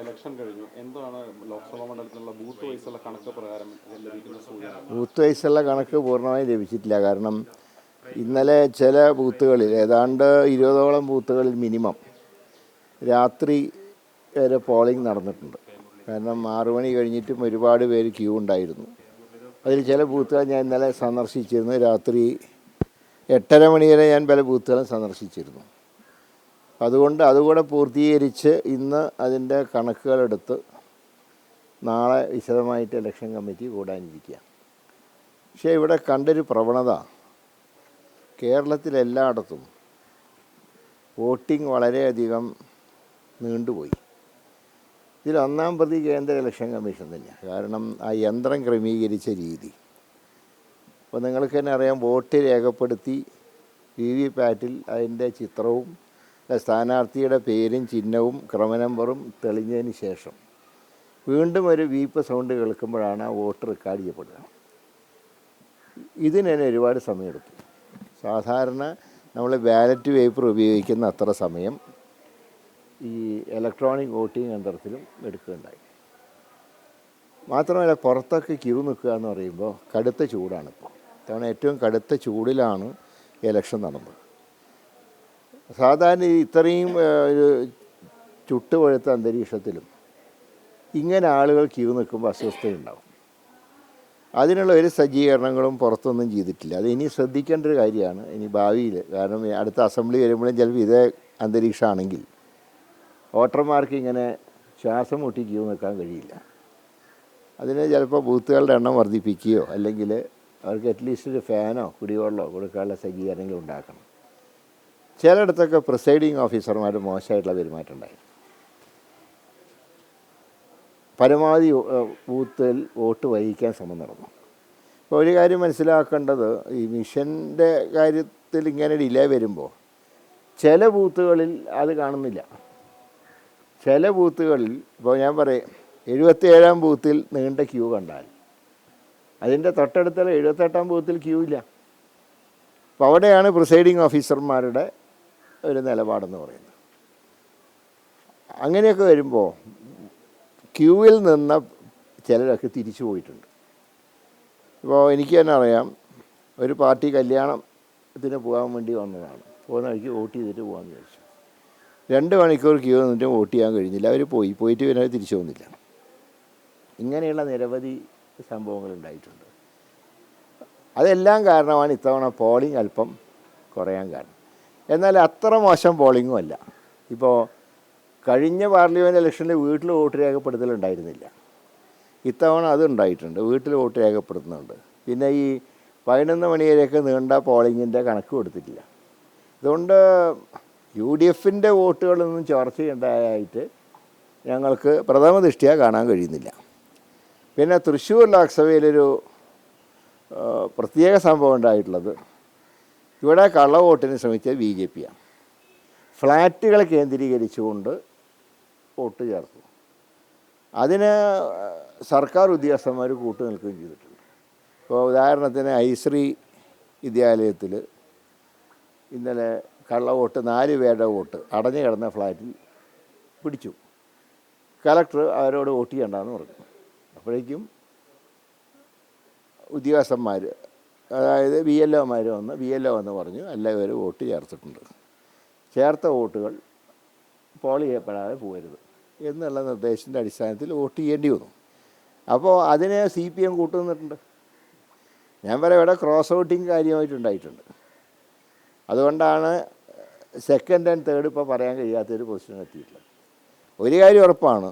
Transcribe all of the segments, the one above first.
Election കഴിഞ്ഞു. എന്താണ് Lok Sabha മണ്ഡലത്തിലുള്ള booth വൈസുള്ള കണക്ക് പ്രകാരം ലഭിക്കുന്ന സൂചന? ബൂത്ത് വൈസുള്ള കണക്ക് പൂർണമായും ലഭിച്ചിട്ടില്ല. കാരണം ഇന്നലെ ചില ബൂത്തുകളിൽ ഏതാണ്ട് ഇരുപതോളം ബൂത്തുകളിൽ മിനിമം രാത്രി വരെ പോളിംഗ് നടന്നിട്ടുണ്ട്. കാരണം ആറു മണി കഴിഞ്ഞിട്ടും ഒരുപാട് പേര് ക്യൂ ഉണ്ടായിരുന്നു. അതിൽ ചില ബൂത്തുകൾ ഞാൻ ഇന്നലെ സന്ദർശിച്ചിരുന്നു. രാത്രി എട്ടര മണി വരെ ഞാൻ പല ബൂത്തുകളും സന്ദർശിച്ചിരുന്നു. അതുകൊണ്ട് അതുകൂടെ പൂർത്തീകരിച്ച് ഇന്ന് അതിന്റെ കണക്കുകളെടുത്ത് നാളെ വിശദമായിട്ട് ഇലക്ഷൻ കമ്മിറ്റി കൂടാനിരിക്കുക. പക്ഷേ ഇവിടെ കണ്ടൊരു പ്രവണത. കേരളത്തിലെല്ലായിടത്തും വോട്ടിംഗ് വളരെയധികം നീണ്ടുപോയി. ഇതിൽ ഒന്നാം പ്രതി കേന്ദ്ര ഇലക്ഷൻ കമ്മീഷൻ തന്നെയാണ്. കാരണം ആ യന്ത്രം ക്രമീകരിച്ച രീതി. അപ്പോൾ നിങ്ങൾക്ക് തന്നെ അറിയാം വോട്ട് രേഖപ്പെടുത്തി വി വി പാറ്റിൽ അതിന്റെ ചിത്രവും സ്ഥാനാർത്ഥിയുടെ പേരും ചിഹ്നവും ക്രമനമ്പറും തെളിഞ്ഞതിന് ശേഷം വീണ്ടും ഒരു വീപ്പ് സൗണ്ട് കേൾക്കുമ്പോഴാണ് ആ വോട്ട് റെക്കോർഡ് ചെയ്യപ്പെടുക. ഇതിന് തന്നെ ഒരുപാട് സമയമെടുത്തു. സാധാരണ നമ്മൾ ബാലറ്റ് പേപ്പർ ഉപയോഗിക്കുന്ന അത്ര സമയം ഈ ഇലക്ട്രോണിക് വോട്ടിംഗ് യന്ത്രത്തിലും എടുക്കുകയുണ്ടായി. മാത്രമല്ല പുറത്തൊക്കെ ക്യൂ നിൽക്കുക എന്ന് പറയുമ്പോൾ കടുത്ത ചൂടാണിപ്പോൾ. ഇത്തവണ ഏറ്റവും കടുത്ത ചൂടിലാണ് ഇലക്ഷൻ നടന്നത്. സാധാരണ ഇത്രയും ഒരു ചുട്ടുപഴുത്ത അന്തരീക്ഷത്തിലും ഇങ്ങനെ ആളുകൾ ക്യൂ നിൽക്കുമ്പോൾ അസ്വസ്ഥതയുണ്ടാവും അതിനുള്ള ഒരു സജ്ജീകരണങ്ങളും പുറത്തൊന്നും ചെയ്തിട്ടില്ല. അത് ഇനി ശ്രദ്ധിക്കേണ്ട ഒരു കാര്യമാണ്. ഇനി ഭാവിയിൽ കാരണം അടുത്ത അസംബ്ലി വരുമ്പോഴും ചിലപ്പോൾ ഇതേ അന്തരീക്ഷമാണെങ്കിൽ വോട്ടർമാർക്ക് ഇങ്ങനെ ശ്വാസം മുട്ടി ക്യൂ നിൽക്കാൻ കഴിയില്ല. അതിന് ചിലപ്പോൾ ബൂത്തുകളുടെ എണ്ണം വർദ്ധിപ്പിക്കുകയോ അല്ലെങ്കിൽ അവർക്ക് അറ്റ്ലീസ്റ്റ് ഒരു ഫാനോ കുടിവെള്ളമോ കൊടുക്കാനുള്ള സജ്ജീകരണങ്ങൾ ഉണ്ടാക്കണം. ചിലയിടത്തൊക്കെ പ്രിസൈഡിങ് ഓഫീസർമാർ മോശമായിട്ടുള്ള പെരുമാറ്റം ഉണ്ടായി പരമാവധി ബൂത്തിൽ വോട്ട് വഹിക്കാൻ ശ്രമം നടന്നു. അപ്പോൾ ഒരു കാര്യം മനസ്സിലാക്കേണ്ടത് ഈ മിഷന്റെ കാര്യത്തിൽ ഇങ്ങനെ ഡിലേ വരുമ്പോൾ ചില ബൂത്തുകളിൽ അത് കാണുന്നില്ല. ചില ബൂത്തുകളിൽ ഇപ്പോൾ ഞാൻ പറയും എഴുപത്തിയേഴാം ബൂത്തിൽ നീണ്ട ക്യൂ കണ്ടാൽ അതിന്റെ തൊട്ടടുത്തുള്ള എഴുപത്തെട്ടാം ബൂത്തിൽ ക്യൂ ഇല്ല. അപ്പോൾ അവിടെയാണ് പ്രിസൈഡിങ് ഓഫീസർമാരുടെ ഒരു നിലപാടെന്ന് പറയുന്നത്. അങ്ങനെയൊക്കെ വരുമ്പോൾ ക്യൂവിൽ നിന്ന ചിലരൊക്കെ തിരിച്ചു പോയിട്ടുണ്ട്. ഇപ്പോൾ എനിക്ക് തന്നെ അറിയാം ഒരു പാർട്ടി കല്യാണത്തിന് പോകാൻ വേണ്ടി വന്നതാണ്. പോകുന്ന വഴിക്ക് വോട്ട് ചെയ്തിട്ട് പോകാമെന്ന് വിചാരിച്ചു. രണ്ട് മണിക്കൂർ ക്യൂ നിന്നിട്ട് വോട്ട് ചെയ്യാൻ കഴിഞ്ഞില്ല. അവർ പോയി. പോയിട്ട് പിന്നെ തിരിച്ചു വന്നില്ല. ഇങ്ങനെയുള്ള നിരവധി സംഭവങ്ങൾ ഉണ്ടായിട്ടുണ്ട് അതെല്ലാം കാരണമാണ് ഇത്തവണ പോളിംഗ് അല്പം കുറയാൻ കാരണം. എന്നാൽ അത്ര മോശം പോളിങ്ങും അല്ല. ഇപ്പോൾ കഴിഞ്ഞ പാർലമെന്റ് ഇലക്ഷനിൽ വീട്ടിൽ വോട്ട് രേഖപ്പെടുത്തലുണ്ടായിരുന്നില്ല ഇത്തവണ അതുണ്ടായിട്ടുണ്ട് വീട്ടിൽ വോട്ട് രേഖപ്പെടുത്തുന്നുണ്ട്. പിന്നെ ഈ പതിനൊന്ന് മണി വരെയൊക്കെ നീണ്ട പോളിങ്ങിന്റെ കണക്ക് കൊടുത്തിട്ടില്ല. അതുകൊണ്ട് യു ഡി എഫിന്റെ വോട്ടുകളൊന്നും ചോർച്ച ചെയ്യേണ്ടതായിട്ട് ഞങ്ങൾക്ക് പ്രഥമ ദൃഷ്ടിയ കാണാൻ കഴിയുന്നില്ല. പിന്നെ തൃശ്ശൂർ ലോക്സഭയിലൊരു പ്രത്യേക സംഭവം ഉണ്ടായിട്ടുള്ളത്. ഇവിടെ കള്ളവോട്ടിന് ശ്രമിച്ചത് ബി ജെ പിയാണ്. ഫ്ലാറ്റുകൾ കേന്ദ്രീകരിച്ചുകൊണ്ട് വോട്ട് ചേർത്തു. അതിന് സർക്കാർ ഉദ്യോഗസ്ഥന്മാർ കൂട്ടു നിൽക്കുകയും ചെയ്തിട്ടുണ്ട്. ഇപ്പോൾ ഉദാഹരണത്തിന് ഐശ്രീ വിദ്യാലയത്തിൽ ഇന്നലെ കള്ളവോട്ട് നാല് പേരുടെ വോട്ട് അടഞ്ഞു കിടന്ന ഫ്ലാറ്റിൽ പിടിച്ചു. കലക്ടർ അവരോട് വോട്ട് ചെയ്യണ്ടെന്ന് പറഞ്ഞു. അപ്പോഴേക്കും ഉദ്യോഗസ്ഥന്മാർ അതായത് ബി എൽ ഒമാർ വന്ന് ബി എൽ ഒ എന്ന് പറഞ്ഞു എല്ലാവരും വോട്ട് ചേർത്തിട്ടുണ്ട്. ചേർത്ത വോട്ടുകൾ പോൾ ചെയ്യപ്പെടാതെ പോകരുത് എന്നുള്ള നിർദ്ദേശത്തിന്റെ അടിസ്ഥാനത്തിൽ വോട്ട് ചെയ്യേണ്ടി വന്നു. അപ്പോൾ അതിനെ സി പി എം കൂട്ടുനിന്നിട്ടുണ്ട്. ഞാൻ പറയാം ഇവിടെ ക്രോസ് ഔട്ടിങ് കാര്യമായിട്ടുണ്ടായിട്ടുണ്ട്. അതുകൊണ്ടാണ് സെക്കൻഡ് ആൻഡ് തേർഡ് ഇപ്പോൾ പറയാൻ കഴിയാത്തൊരു പൊസിഷൻ എത്തിയിട്ടുള്ളത്. ഒരു കാര്യം ഉറപ്പാണ്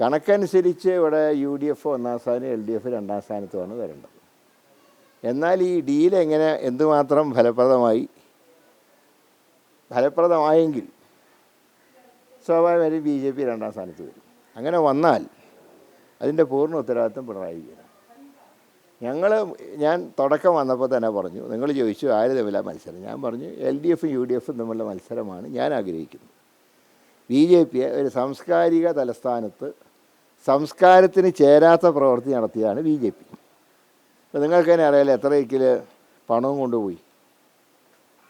കണക്കനുസരിച്ച് ഇവിടെ യു ഡി എഫ് ഒന്നാം സ്ഥാനം എൽ ഡി എഫ് രണ്ടാം സ്ഥാനത്തുമാണ് വരേണ്ടത്. എന്നാൽ ഈ ഡീൽ എങ്ങനെ എന്തുമാത്രം ഫലപ്രദമായി ഫലപ്രദമായെങ്കിൽ സ്വാഭാവികമായും ബി ജെ പി രണ്ടാം സ്ഥാനത്ത് വരും. അങ്ങനെ വന്നാൽ അതിന്റെ പൂർണ ഉത്തരവാദിത്വം പിണറായി വിജയനാണ്. ഞങ്ങൾ ഞാൻ തുടക്കം വന്നപ്പോൾ തന്നെ പറഞ്ഞു നിങ്ങൾ ചോദിച്ചു ആര് തമ്മിലാണ് മത്സരം. ഞാൻ പറഞ്ഞു എൽ ഡി എഫും യു ഡി എഫും തമ്മിലുള്ള മത്സരമാണ് ഞാൻ ആഗ്രഹിക്കുന്നത്. ബി ജെ പിയെ ഒരു സാംസ്കാരിക തലസ്ഥാനത്ത് സംസ്കാരത്തിന് ചേരാത്ത പ്രവൃത്തി നടത്തിയാണ് ബി ജെ പി. അപ്പോൾ നിങ്ങൾക്ക് തന്നെ അറിയാലോ എത്ര ഇക്കിൽ പണവും കൊണ്ടുപോയി.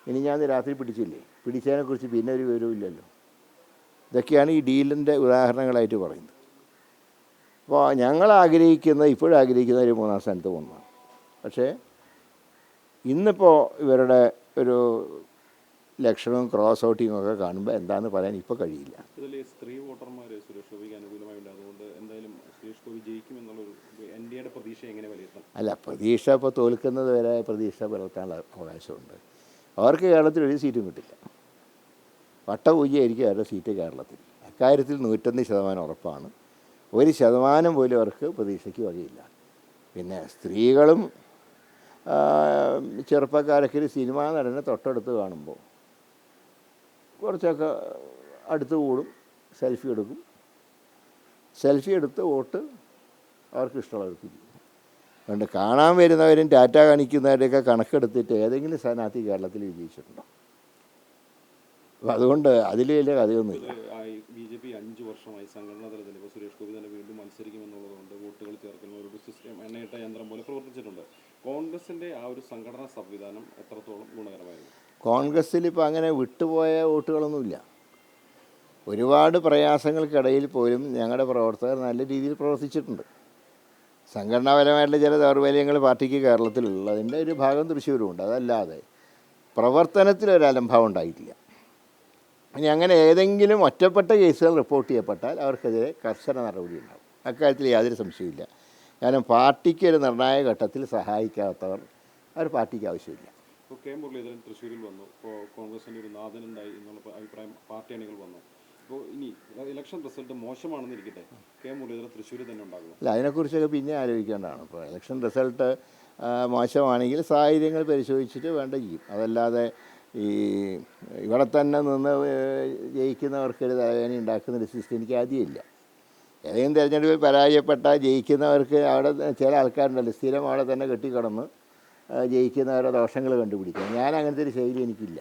ഇനി ഞാൻ രാത്രി പിടിച്ചില്ലേ? പിടിച്ചതിനെക്കുറിച്ച് പിന്നെ ഒരു വിവരവും ഇല്ലല്ലോ. ഇതൊക്കെയാണ് ഈ ഡീലിന്റെ ഉദാഹരണങ്ങളായിട്ട് പറയുന്നത്. അപ്പോൾ ഞങ്ങൾ ആഗ്രഹിക്കുന്ന ഇപ്പോഴും ആഗ്രഹിക്കുന്ന ഒരു മൂന്നാം സ്ഥാനത്ത് പോകുന്നതാണ് പക്ഷേ ഇന്നിപ്പോൾ ഇവരുടെ ഒരു ലക്ഷണവും ക്രോസ് ഔട്ടിങ്ങും ഒക്കെ കാണുമ്പോൾ എന്താണെന്ന് പറയാൻ ഇപ്പോൾ കഴിയില്ല. സ്ത്രീ വോട്ടർമാർ സുരേഷ് അല്ല പ്രതീക്ഷ ഇപ്പോൾ തോൽക്കുന്നത് വരെ പ്രതീക്ഷ പുലർത്താനുള്ള അവകാശമുണ്ട്. അവർക്ക് കേരളത്തിൽ ഒരു സീറ്റും കിട്ടില്ല. വട്ടപൂജയായിരിക്കും അവരുടെ സീറ്റ് കേരളത്തിൽ. അക്കാര്യത്തിൽ നൂറ്റൊന്ന് ശതമാനം ഉറപ്പാണ്. ഒരു ശതമാനം പോലും അവർക്ക് പ്രതീക്ഷയ്ക്ക് വകയില്ല. പിന്നെ സ്ത്രീകളും ചെറുപ്പക്കാരൊക്കെ ഒരു സിനിമാ നടനെ തൊട്ടടുത്ത് കാണുമ്പോൾ കുറച്ചൊക്കെ അടുത്ത് കൂടും സെൽഫി എടുക്കും. സെൽഫി എടുത്ത് വോട്ട് അവർക്ക് ഇഷ്ടമുള്ളവർക്ക് അതുകൊണ്ട് കാണാൻ വരുന്നവരും ടാറ്റ കാണിക്കുന്നവരെയൊക്കെ കണക്കെടുത്തിട്ട് ഏതെങ്കിലും സ്ഥാനാർത്ഥി കേരളത്തിൽ വിജയിച്ചിട്ടുണ്ടോ? അപ്പം അതുകൊണ്ട് അതിൽ വലിയ കഥയൊന്നുമില്ല. ബി ജെ പി അഞ്ച് വർഷമായി സംഘടനാ തലത്തിൽ ഇപ്പോൾ സുരേഷ് ഗോപി തന്നെ വീണ്ടും മത്സരിക്കുമെന്നുള്ളതുകൊണ്ട് വോട്ടുകൾ ചേർക്കുന്ന ഒരു സിസ്റ്റം എണ്ണയിട്ട യന്ത്രം പോലെ പ്രവർത്തിച്ചിട്ടുണ്ട്. കോൺഗ്രസിന്റെ ആ ഒരു സംഘടനാ സംവിധാനം എത്രത്തോളം ഗുണകരമായിരുന്നു? കോൺഗ്രസ്സിൽ ഇപ്പോൾ അങ്ങനെ വിട്ടുപോയ വോട്ടുകളൊന്നുമില്ല. ഒരുപാട് പ്രയാസങ്ങൾക്കിടയിൽ പോലും ഞങ്ങളുടെ പ്രവർത്തകർ നല്ല രീതിയിൽ പ്രവർത്തിച്ചിട്ടുണ്ട്. സംഘടനാപരമായിട്ടുള്ള ചില ദൗർബല്യങ്ങൾ പാർട്ടിക്ക് കേരളത്തിലുള്ളതിന്റെ ഒരു ഭാഗം തൃശ്ശൂരുമുണ്ട്. അതല്ലാതെ പ്രവർത്തനത്തിൽ ഒരു അലംഭാവം ഉണ്ടായിട്ടില്ല. ഇനി അങ്ങനെ ഏതെങ്കിലും ഒറ്റപ്പെട്ട കേസുകൾ റിപ്പോർട്ട് ചെയ്യപ്പെട്ടാൽ അവർക്കെതിരെ കർശന നടപടി ഉണ്ടാകും അക്കാര്യത്തിൽ യാതൊരു സംശയമില്ല കാരണം പാർട്ടിക്ക് ഒരു നിർണായക ഘട്ടത്തിൽ സഹായിക്കാത്തവർ അവർ പാർട്ടിക്ക് ആവശ്യമില്ല. കെ മുരളീധരൻ തൃശ്ശൂരിൽ വന്നു. ഇപ്പോൾ കോൺഗ്രസിന്റെ ഒരു നാഥനുണ്ടായി എന്നുള്ള അഭിപ്രായം പാർട്ടി അണികൾ വന്നു. ഇപ്പോൾ ഇനി ഇലക്ഷൻ റിസൾട്ട് മോശമാണെന്ന് ഇരിക്കട്ടെ. കെ മുരളീധരൻ തന്നെ ഉണ്ടാകും. അല്ല അതിനെക്കുറിച്ചൊക്കെ പിന്നെ ആലോചിക്കേണ്ടതാണ്. ഇപ്പോൾ ഇലക്ഷൻ റിസൾട്ട് മോശമാണെങ്കിൽ സാഹചര്യങ്ങൾ പരിശോധിച്ചിട്ട് വേണ്ട ചെയ്യും. അതല്ലാതെ ഈ ഇവിടെ തന്നെ നിന്ന് ജയിക്കുന്നവർക്ക് ജയിക്കുന്നവർക്കൊരു തലവേദന ഉണ്ടാക്കുന്ന ഒരു സിസ്റ്റം എനിക്ക് ആദ്യമില്ല ഏതെങ്കിലും തിരഞ്ഞെടുപ്പിൽ പരാജയപ്പെട്ടാൽ ജയിക്കുന്നവർക്ക് അവിടെ ചില ആൾക്കാരുണ്ടല്ലോ സ്ഥിരം അവിടെ തന്നെ കെട്ടിക്കിടന്ന് ജയിക്കുന്നവരുടെ ദോഷങ്ങൾ കണ്ടുപിടിക്കുക. ഞാൻ അങ്ങനത്തെ ഒരു ശൈലി എനിക്കില്ല.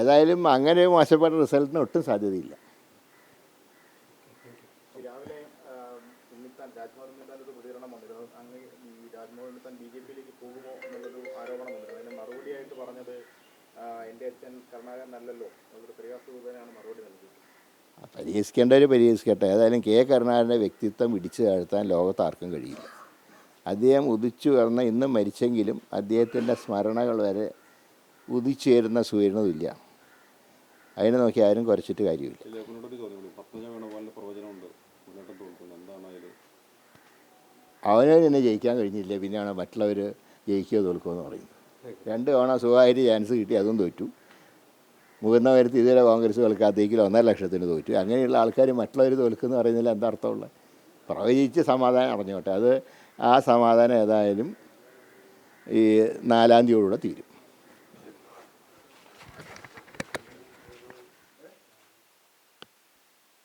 ഏതായാലും അങ്ങനെ മോശപ്പെട്ട റിസൾട്ടിന് ഒട്ടും സാധ്യതയില്ല. ഈ താൻ ബി ജെ പിയിലേക്ക് പോകുമോ എന്നുള്ളൊരു ആരോപണം വന്നിരുന്നു അതിന് മറുപടിയായിട്ട് പറഞ്ഞത് എന്റെ അച്ഛൻ കരുണാകരൻ അല്ലല്ലോ. എന്നൊരു പരിഹാസ രൂപേണയാണ് മറുപടി നൽകിയത്. പരിഹസിക്കേണ്ടവർ പരിഹസിക്കട്ടെ. ഏതായാലും കെ കരുണാകരന്റെ വ്യക്തിത്വം ഇടിച്ചു താഴ്ത്താൻ ലോകത്ത് ആർക്കും കഴിയില്ല. അദ്ദേഹം ഉദിച്ചു ഉയർന്ന ഇന്നും മരിച്ചെങ്കിലും അദ്ദേഹത്തിന്റെ സ്മരണകൾ വരെ ഉദിച്ചുയരുന്ന സൂര്യനുമില്ല അതിനെ നോക്കി ആരും കുറച്ചിട്ട് കാര്യമില്ല ലേഖനോടൊരു ചോദ്യം കൂടി പത്മജ വേണുഗോപാലിന്റെ പ്രവചനമുണ്ട് മുന്നേറ്റം തോൽക്കുന്നു എന്താണ് അതിൽ അവനെ തന്നെ ജയിക്കാൻ കഴിഞ്ഞില്ല. പിന്നെയാണ് മറ്റുള്ളവർ ജയിക്കുകയോ തോൽക്കുകയോ എന്ന് പറയുന്നത്. രണ്ട് തവണ സുഖമായിട്ട് ചാൻസ് കിട്ടി അതും തോറ്റു. മുതിർന്ന വരുത്തി ഇതുവരെ കോൺഗ്രസ് തോൽക്കാത്തേക്കിലും ഒന്നര ലക്ഷത്തിന് തോറ്റു. അങ്ങനെയുള്ള ആൾക്കാർ മറ്റുള്ളവർ തോൽക്കുന്നു പറയുന്നതിൽ എന്താ അർത്ഥമുള്ളത് പ്രവചിച്ച് സമാധാനം അറിഞ്ഞോട്ടെ അത് ആ സമാധാനം ഏതായാലും ഈ നാലാം തീയതിയോടുകൂടെ തീരും.